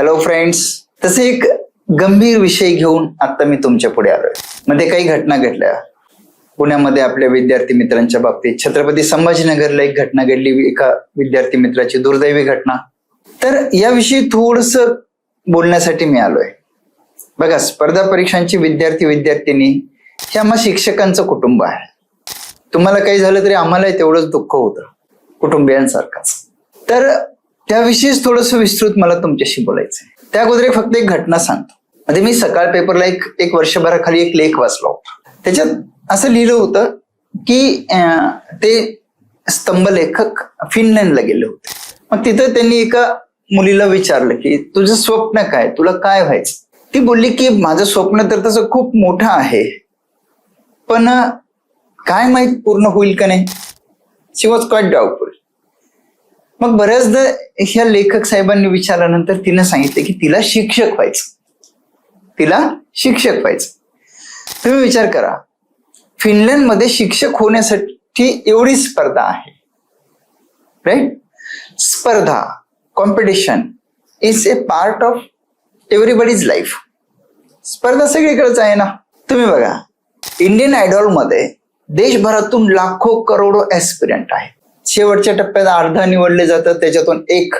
Hello friends तसे एक गंभीर विषय घेऊन आता मी तुमच्यापुढे आलोय. मध्ये काही घटना घडल्या. पुण्यामध्ये आपल्या विद्यार्थी मित्रांच्या बाबतीत छत्रपती संभाजीनगरला एक घटना घडली एका विद्यार्थी मित्राची दुर्दैवी घटना. तर याविषयी थोडस बोलण्यासाठी मी आलोय. बघा स्पर्धा परीक्षांची विद्यार्थी विद्यार्थिनी हे आम्हा शिक्षकांचं कुटुंब आहे. तुम्हाला काही झालं तरी आम्हालाही तेवढंच दुःख होतं. कुटुंबियांसारखंच. तर त्याविषयीच थोडस विस्तृत मला तुमच्याशी बोलायचंय. त्या अगोदर एक फक्त एक घटना सांगतो. म्हणजे मी सकाळ पेपरला एक एक वर्षभराखाली एक लेख वाचला होता. त्याच्यात असं लिहिलं होतं की ते स्तंभ लेखक फिनलँडला गेले होते. मग तिथं त्यांनी एका मुलीला विचारलं की तुझं स्वप्न काय? तुला काय व्हायचं? ती बोलली की माझं स्वप्न तर तसं खूप मोठं आहे. पण काय माहीत पूर्ण होईल का नाही? शी वॉज क्वाईट डाऊटफुल मग बऱ्याचदा ह्या लेखक साहेबांनी विचारल्यानंतर तिनं सांगितलं की तिला शिक्षक व्हायचं. तिला शिक्षक व्हायचं. तुम्ही विचार करा. फिनलँडमध्ये शिक्षक होण्यासाठी एवढी स्पर्धा आहे. राईट स्पर्धा competition is a part of everybody's life स्पर्धा सगळीकडेच आहे ना? तुम्ही बघा. इंडियन आयडॉलमध्ये देशभरातून लाखो करोडो एस्पिरियंट आहेत. शेवटच्या टप्प्यात अर्धा निवडले जातात त्याच्यातून एक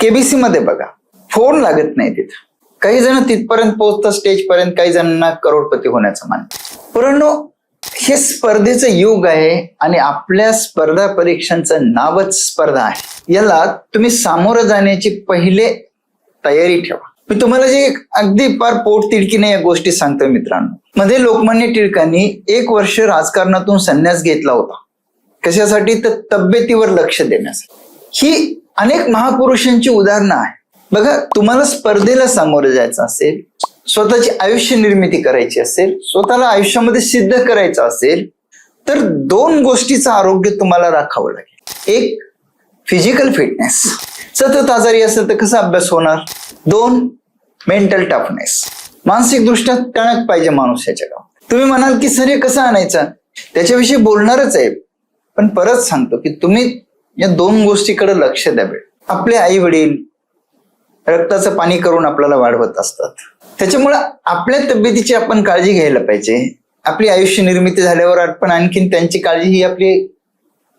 केबीसी मध्ये बघा. फोन लागत नाही तिथं. काही जण तिथपर्यंत पोहोचतात स्टेज पर्यंत काही जणांना करोडपती होण्याचं मान परंतु हे स्पर्धेचं युग आहे आणि आपल्या स्पर्धा परीक्षांचं नावच स्पर्धा आहे. याला तुम्ही सामोरं जाण्याची पहिले तयारी ठेवा. मी तुम्हाला जे अगदी फार पोट तिडकीने या गोष्टी सांगतोय मित्रांनो. मध्ये लोकमान्य टिळकांनी एक वर्ष राजकारणातून संन्यास घेतला होता. कशासाठी? तर तब्येतीवर लक्ष देण्यासाठी. ही अनेक महापुरुषांची उदाहरणं आहे बघा तुम्हाला स्पर्धेला सामोरं जायचं असेल स्वतःची आयुष्य निर्मिती करायची असेल स्वतःला आयुष्यामध्ये सिद्ध करायचं असेल तर दोन गोष्टीचं आरोग्य तुम्हाला राखावं लागेल. एक फिजिकल फिटनेस सतत आजारी असेल तर कसा अभ्यास होणार? दोन मेंटल टफनेस मानसिकदृष्ट्या टणक पाहिजे माणूस याच्या गावात तुम्ही म्हणाल की सर हे कसं आणायचं? त्याच्याविषयी बोलणारच आहे. पण परत सांगतो की तुम्ही या दोन गोष्टीकडे लक्ष द्यावे आपले आई वडील रक्ताचं पाणी करून आपल्याला वाढवत असतात. त्याच्यामुळे आपल्या तब्येतीची आपण काळजी घ्यायला पाहिजे. आपली आयुष्य निर्मिती झाल्यावर आपण आणखीन त्यांची काळजी ही आपली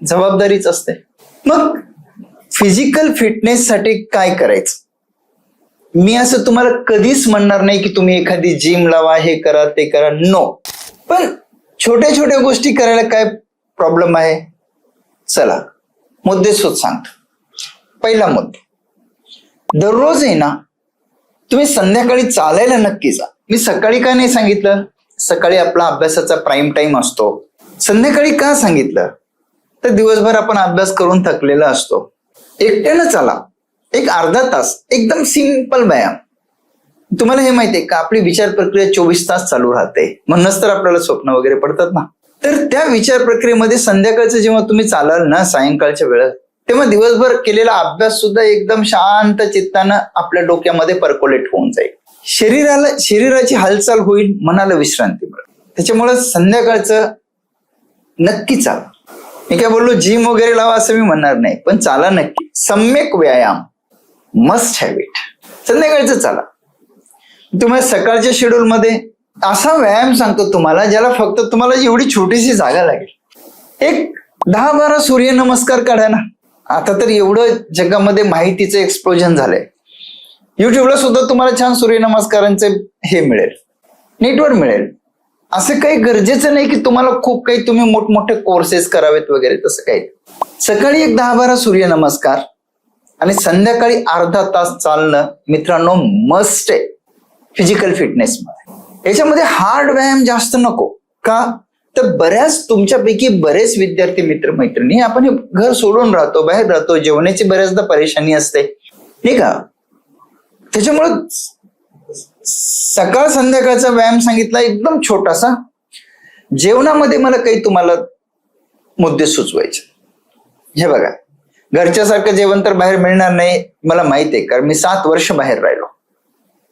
जबाबदारीच असते. मग फिजिकल फिटनेस साठी काय करायचं? मी असं तुम्हाला कधीच म्हणणार नाही की तुम्ही एखादी जिम लावा हे करा ते करा. नो पण छोट्या छोट्या गोष्टी करायला काय प्रॉब्लेम आहे. चला मुद्देसोद सांगतो. पहिला मुद्दा दररोज आहे ना तुम्ही संध्याकाळी चालायला नक्की जा. मी सकाळी का नाही सांगितलं? सकाळी आपला अभ्यासाचा प्राईम टाइम असतो. संध्याकाळी का सांगितलं? तर दिवसभर आपण अभ्यास करून थकलेला असतो. एकट्यानं चला. एक अर्धा तास एकदम सिंपल व्यायाम. तुम्हाला हे माहितीये का? आपली विचार प्रक्रिया चोवीस तास चालू राहते. म्हणूनच तर आपल्याला स्वप्न वगैरे पडतात ना. तर त्या विचार प्रक्रियेमध्ये संध्याकाळचं जेव्हा तुम्ही चालाल ना सायंकाळच्या वेळेस तेव्हा दिवसभर केलेला अभ्यास सुद्धा एकदम शांत चित्तानं आपल्या डोक्यामध्ये परकोलेट होऊन जाईल. शरीराला शरीराची हालचाल होईल मनाला विश्रांती मिळेल. त्याच्यामुळे संध्याकाळचं नक्की चाल. मी काय बोललो जिम वगैरे लावा असं मी म्हणणार नाही पण चाला नक्की. सम्यक व्यायाम. मस्ट हॅव इट संध्याकाळचं चाला. तुम्हाला सकाळच्या शेड्यूल मध्ये असा व्यायाम सांगतो तुम्हाला ज्याला फक्त तुम्हाला एवढी छोटीशी जागा लागेल. एक दहा बारा सूर्यनमस्कार काढा ना. आता तर एवढं जगामध्ये माहितीचं एक्सप्लोजन झालंय. युट्यूबला सुद्धा तुम्हाला छान सूर्यनमस्कारांचे हे मिळेल. नेटवर मिळेल. असं काही गरजेचं नाही की तुम्हाला खूप काही तुम्ही मोठमोठे कोर्सेस करावेत वगैरे तसं काही सकाळी एक दहा बारा सूर्यनमस्कार आणि संध्याकाळी अर्धा तास चालणं मित्रांनो मस्ट आहे. फिजिकल फिटनेस मध्ये. याच्यामध्ये हार्ड व्यायाम जास्त नको. का? तर बऱ्याच तुमच्यापैकी बरेच विद्यार्थी मित्र मैत्रिणी आपण हे घर सोडून राहतो बाहेर राहतो जेवणाची बऱ्याचदा परेशानी असते. नाही का? त्याच्यामुळं सकाळ संध्याकाळचा व्यायाम सांगितला एकदम छोटासा. जेवणामध्ये मला काही तुम्हाला मुद्दे सुचवायचे. हे बघा. घरच्यासारखं जेवण तर बाहेर मिळणार नाही मला माहीत आहे कारण मी सात वर्ष बाहेर राहिलो.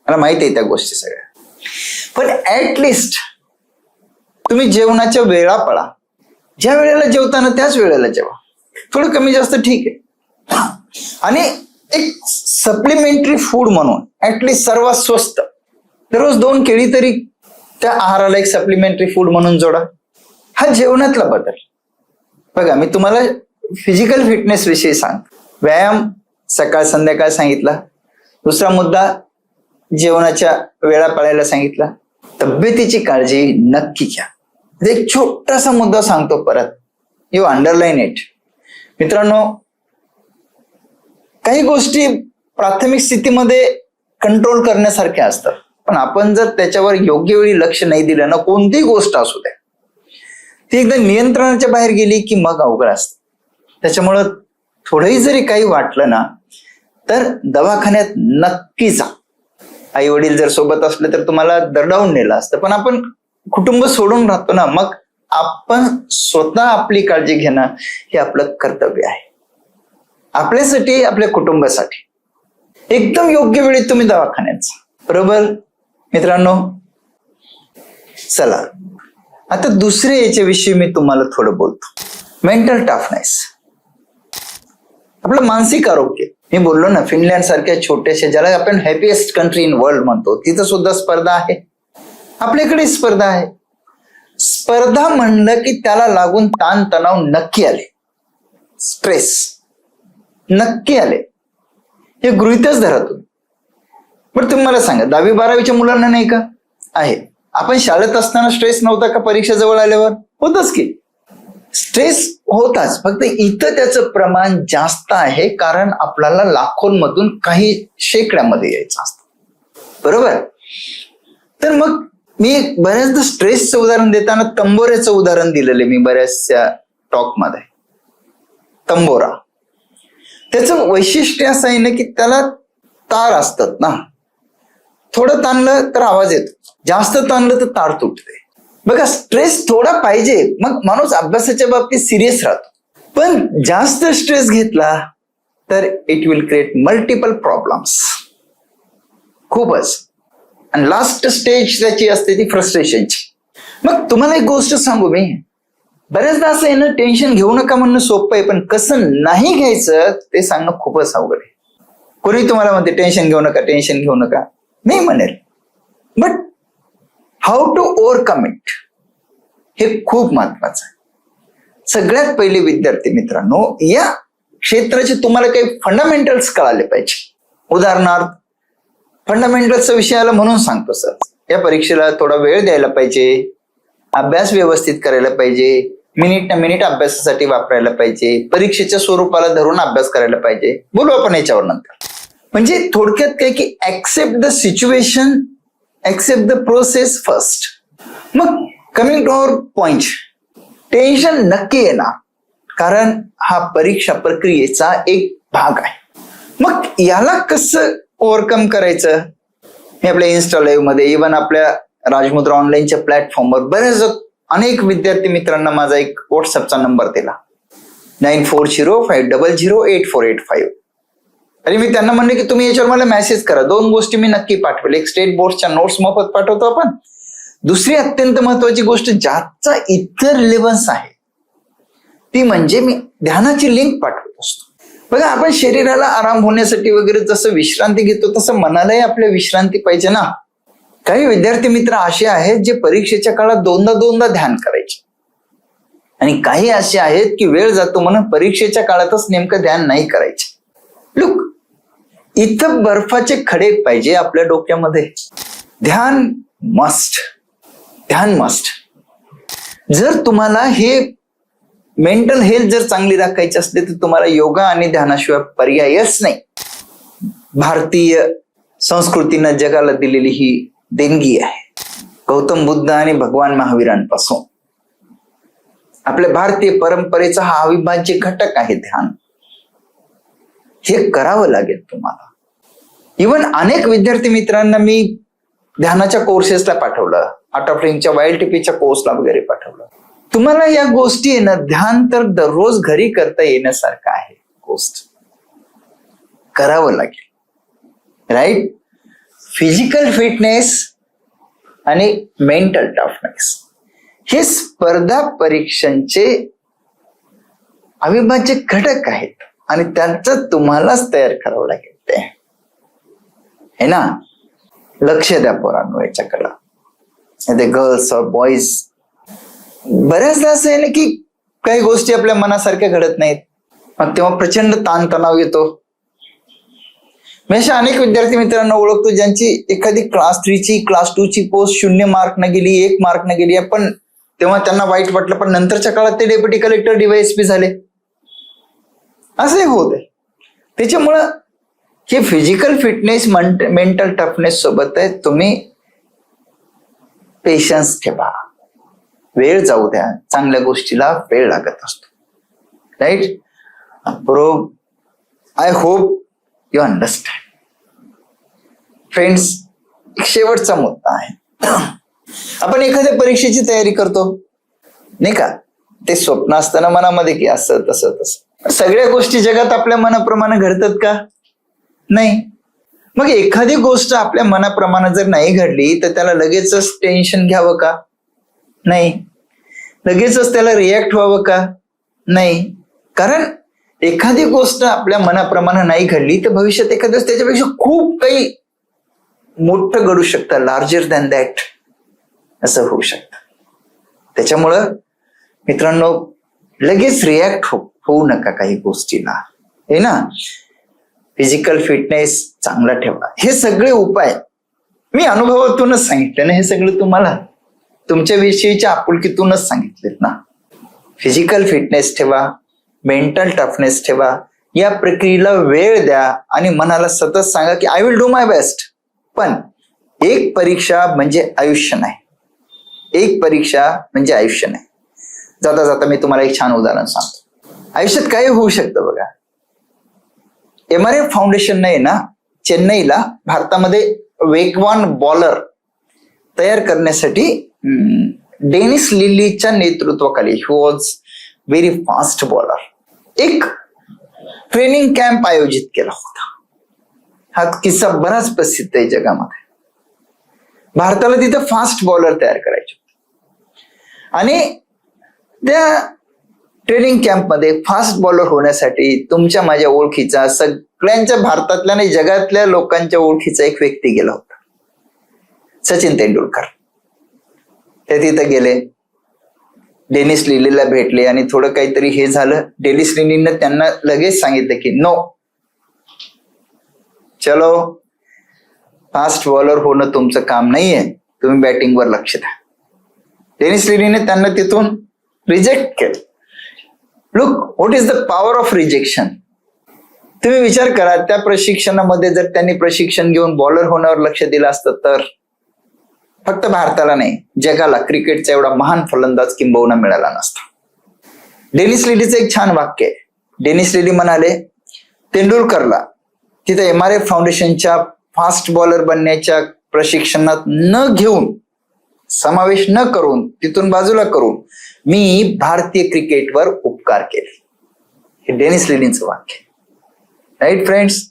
मला माहीत आहे त्या गोष्टी सगळ्या. पण ऍटलिस्ट तुम्ही जेवणाच्या वेळा पळा. ज्या वेळेला जेवताना त्याच वेळेला जेवा. थोडं कमी जास्त ठीक आहे. आणि एक सप्लिमेंटरी फूड म्हणून ऍटलिस्ट सर्वात स्वस्त. दररोज दोन केळी तरी त्या आहाराला एक सप्लिमेंटरी फूड म्हणून जोडा. हा जेवणातला बदल. बघा मी तुम्हाला फिजिकल फिटनेस विषयी सांग व्यायाम सकाळ संध्याकाळ सांगितला. दुसरा मुद्दा जेवणाच्या वेळा पाळायला सांगितला. तब्येतीची काळजी नक्की घ्या. म्हणजे एक छोटासा मुद्दा सांगतो परत. यू अंडरलाईन इट मित्रांनो काही गोष्टी प्राथमिक स्थितीमध्ये कंट्रोल करण्यासारख्या असतात. पण आपण जर त्याच्यावर योग्य वेळी लक्ष नाही दिलं ना कोणतीही गोष्ट असू द्या ती एकदा नियंत्रणाच्या बाहेर गेली की मग अवघड असत. त्याच्यामुळं थोडंही जरी काही वाटलं ना तर दवाखान्यात नक्की जा. आई वडील जर सोबत असले तर तुम्हाला दरडावून नेलं असतं. पण आपण कुटुंब सोडून राहतो ना मग आपण स्वतः आपली काळजी घेणं हे आपलं कर्तव्य आहे. आपल्यासाठी आपल्या कुटुंबासाठी. एकदम योग्य वेळी तुम्ही दवाखान्यात बरोबर? मित्रांनो चला. आता दुसरे याच्याविषयी मी तुम्हाला थोडं बोलतो. मेंटल टफनेस आपलं मानसिक आरोग्य. मी बोललो ना फिनलँड सारख्या छोट्याशा ज्याला आपण हॅपीएस्ट कंट्री इन वर्ल्ड म्हणतो तिथं सुद्धा स्पर्धा आहे. आपल्याकडे स्पर्धा आहे. स्पर्धा म्हणलं की त्याला लागून ताण तणाव नक्की आले. स्ट्रेस नक्की आले. हे गृहितच धरा तुम्ही. बरं तुम्ही मला सांगा दहावी बारावीच्या मुलांना नाही का? आहे. आपण शाळेत असताना स्ट्रेस नव्हता का परीक्षा जवळ आल्यावर? होतच की. स्ट्रेस होताच. फक्त इथं त्याचं प्रमाण जास्त आहे कारण आपल्याला लाखोंमधून काही शेकड्यामध्ये यायचं असतं. बरोबर? तर मग मी बऱ्याचदा स्ट्रेसचं उदाहरण देताना तंबोऱ्याचं उदाहरण दिलेलं आहे मी बऱ्याचशा टॉकमध्ये. तंबोरा. त्याचं वैशिष्ट्य असं आहे ना की त्याला तार असतात ना. थोडं ताणलं तर आवाज येतो. जास्त ताणलं तर तार तुटते. बघा स्ट्रेस थोडा पाहिजे. मग माणूस अभ्यासाच्या बाबतीत सिरियस राहतो. पण जास्त स्ट्रेस घेतला तर it will create multiple problems खूपच. आणि लास्ट स्टेज त्याची असते ती फ्रस्ट्रेशनची मग तुम्हाला एक गोष्ट सांगू मी. बऱ्याचदा असं आहे ना टेन्शन घेऊ नका म्हणणं सोपं आहे पण कसं नाही घ्यायचं ते सांगणं खूपच अवघड आहे. कोणी तुम्हाला म्हणते टेन्शन घेऊ नका टेन्शन घेऊ नका. नाही म्हणेल. But how to overcome it हे खूप महत्वाचं आहे. सगळ्यात पहिले विद्यार्थी मित्रांनो या क्षेत्राचे तुम्हाला काही फंडामेंटल्स कळाले पाहिजे. उदाहरणार्थ फंडामेंटल्सचा विषय आला म्हणून सांगतो सर या परीक्षेला थोडा वेळ द्यायला पाहिजे. अभ्यास व्यवस्थित करायला पाहिजे. मिनिट ना मिनिट अभ्यासासाठी वापरायला पाहिजे. परीक्षेच्या स्वरूपाला धरून अभ्यास करायला पाहिजे. बोलू आपण याच्यावर नंतर. म्हणजे थोडक्यात काय की accept the situation accept the process first मग coming to our point tension नक्की येणार. कारण हा परीक्षा प्रक्रियेचा एक भाग आहे. मग याला कसं ओव्हरकम करायचं? मी आपल्या इन्स्टा लाईव्हमध्ये इव्हन आपल्या राजमुद्रा ऑनलाईनच्या प्लॅटफॉर्मवर बरेच अनेक विद्यार्थी मित्रांना माझा एक व्हॉट्सअपचा नंबर दिला. Nine four zero five double zero eight four eight five आणि मी त्यांना म्हणले की तुम्ही याच्यावर मला मेसेज करा. दोन गोष्टी मी नक्की पाठवेल. एक स्टेट बोर्डच्या नोट्स मोफत पाठवतो आपण. दुसरी अत्यंत महत्वाची गोष्ट ज्याचा इतर रिलेव्हन्स आहे ती म्हणजे मी ध्यानाची लिंक पाठवत असतो. बघा आपण शरीराला आराम होण्यासाठी वगैरे जसं विश्रांती घेतो तसं मनालाही आपल्या विश्रांती पाहिजे ना. काही विद्यार्थी मित्र असे आहेत जे परीक्षेच्या काळात दोनदा दोनदा ध्यान करायचे. आणि काही असे आहेत की वेळ जातो म्हणून परीक्षेच्या काळातच नेमकं ध्यान नाही करायचे. लुक इथं बर्फाचे खडे पाहिजे आपल्या डोक्यामध्ये. ध्यान मस्ट ध्यान मस्ट जर तुम्हाला हे मेंटल हेल्थ जर चांगली राखायची असते तर तुम्हाला योगा आणि ध्यानाशिवाय पर्यायच नाही. भारतीय संस्कृतीनं जगाला दिलेली ही देणगी आहे. गौतम बुद्ध आणि भगवान महावीरांपासून. आपल्या भारतीय परंपरेचा हा अविभाज्य घटक आहे ध्यान. हे करावं लागेल तुम्हाला. इवन अनेक विद्यार्थी मित्रांना मी ध्यानाच्या कोर्सेसला पाठवलं. आर्ट ऑफ लिंकच्या वाईल्ड टिपीच्या कोर्सला वगैरे पाठवलं. तुम्हाला या गोष्टी आहे ना ध्यान तर दररोज घरी करता येण्यासारखं आहे. गोष्ट करावं लागेल. राईट फिजिकल फिटनेस आणि मेंटल टफनेस हे स्पर्धा परीक्षांचे अविभाज्य घटक आहेत. आणि त्यांचं तुम्हालाच तयार करावं लागेल ते. है ना? लक्ष द्या पोरांनो याच्याकडं. ते गर्ल्स और बॉईज बऱ्याचदा असं आहे ना की काही गोष्टी आपल्या मनासारख्या घडत नाहीत. मग तेव्हा प्रचंड ताणतणाव येतो. मी अशा अनेक विद्यार्थी मित्रांना ओळखतो ज्यांची एखादी क्लास थ्रीची क्लास टू ची पोस्ट शून्य मार्क न गेली एक मार्क न गेली पण तेव्हा त्यांना वाईट वाटलं पण नंतरच्या काळात ते डेप्युटी कलेक्टर डीवायएसपी झाले. असंही होत आहे त्याच्यामुळं हे फिजिकल फिटनेस मेंटल टफनेस सोबत आहे तुम्ही पेशन्स ठेवा. वेळ जाऊ द्या. चांगल्या गोष्टीला वेळ लागत असतो. राईट बरोबर I hope you understand friends एक शेवटचा मुद्दा आहे. आपण एखाद्या परीक्षेची तयारी करतो. नाही का? ते स्वप्न असताना मनामध्ये की असं तसं तसं. सगळ्या गोष्टी जगात आपल्या मनाप्रमाणे घडतात का? नाही. मग एखादी गोष्ट आपल्या मनाप्रमाणे जर नाही घडली तर त्याला लगेचच टेन्शन घ्यावं का? नाही. लगेचच त्याला रिॲक्ट व्हावं का? नाही. कारण एखादी गोष्ट आपल्या मनाप्रमाणे नाही घडली तर भविष्यात एखाद्या त्याच्यापेक्षा खूप काही मोठं घडू शकतं लार्जर दॅन दॅट असं होऊ शकतं. त्याच्यामुळं मित्रांनो लगेच रिॲक्ट हो. होऊ नका काही गोष्टीला हे ना? फिजिकल फिटनेस चांगला ठेवा. हे सगळे उपाय मी अनुभवातूनच सांगितले ना हे सगळं तुम्हाला. तुमच्या विषयीच्या आपुलकीतूनच सांगितलेत ना. फिजिकल फिटनेस ठेवा मेंटल टफनेस ठेवा. या प्रक्रियेला वेळ द्या आणि मनाला सतत सांगा की I will do my best पण एक परीक्षा म्हणजे आयुष्य नाही. एक परीक्षा म्हणजे आयुष्य नाही. जाता जाता मी तुम्हाला एक छान उदाहरण सांगतो. आयुष्यात काय होऊ शकतं बघा. एम आर एफ फाउंडेशन नाही ना चेन्नईला भारतामध्ये वेगवान बॉलर तयार करण्यासाठी डेनिस लिलीच्या नेतृत्वाखाली he was very fast bowler एक ट्रेनिंग कॅम्प आयोजित केला होता. हा किस्सा बराच प्रसिद्ध आहे जगामध्ये. भारताला तिथे फास्ट बॉलर तयार करायचे होते. आणि त्या ट्रेनिंग कॅम्पमध्ये फास्ट बॉलर होण्यासाठी तुमच्या माझ्या ओळखीचा सगळ्यांच्या भारतातल्या आणि जगातल्या लोकांच्या ओळखीचा एक व्यक्ती गेला होता. सचिन तेंडुलकर. ते तिथं गेले. डेनिस लिलीला भेटले आणि थोडं काहीतरी हे झालं. डेनिस लिलीनं त्यांना लगेच सांगितलं की नो चलो. फास्ट बॉलर होणं तुमचं काम नाहीये. तुम्ही बॅटिंगवर लक्ष द्या. डेनिस लिलीने त्यांना तिथून रिजेक्ट केलं. Look what is the power of rejection तुम्ही विचार करा त्या प्रशिक्षणामध्ये जर त्यांनी प्रशिक्षण घेऊन बॉलर होण्यावर लक्ष दिलं असतं तर? फक्त भारताला नाही जगाला क्रिकेटचा एवढा महान फलंदाज किंबहुना मिळाला नसता. डेनिस लेडीचं एक छान वाक्य आहे. डेनिस लेडी म्हणाले तेंडुलकरला तिथे एम आर एफ फाउंडेशनच्या फास्ट बॉलर बनण्याच्या प्रशिक्षणात न घेऊन समावेश न करून तिथून बाजूला करून मी भारतीय क्रिकेटवर उपकार केले. हे डेनिस लिलींचं वाक्य. राईट फ्रेंड्स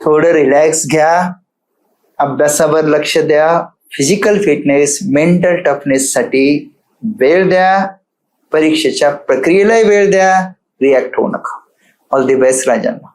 थोडं रिलॅक्स घ्या. अभ्यासावर लक्ष द्या. फिजिकल फिटनेस मेंटल टफनेस साठी वेळ द्या. परीक्षेच्या प्रक्रियेलाही वेळ द्या. रिॲक्ट होऊ नका. ऑल दी बेस्ट राजांना.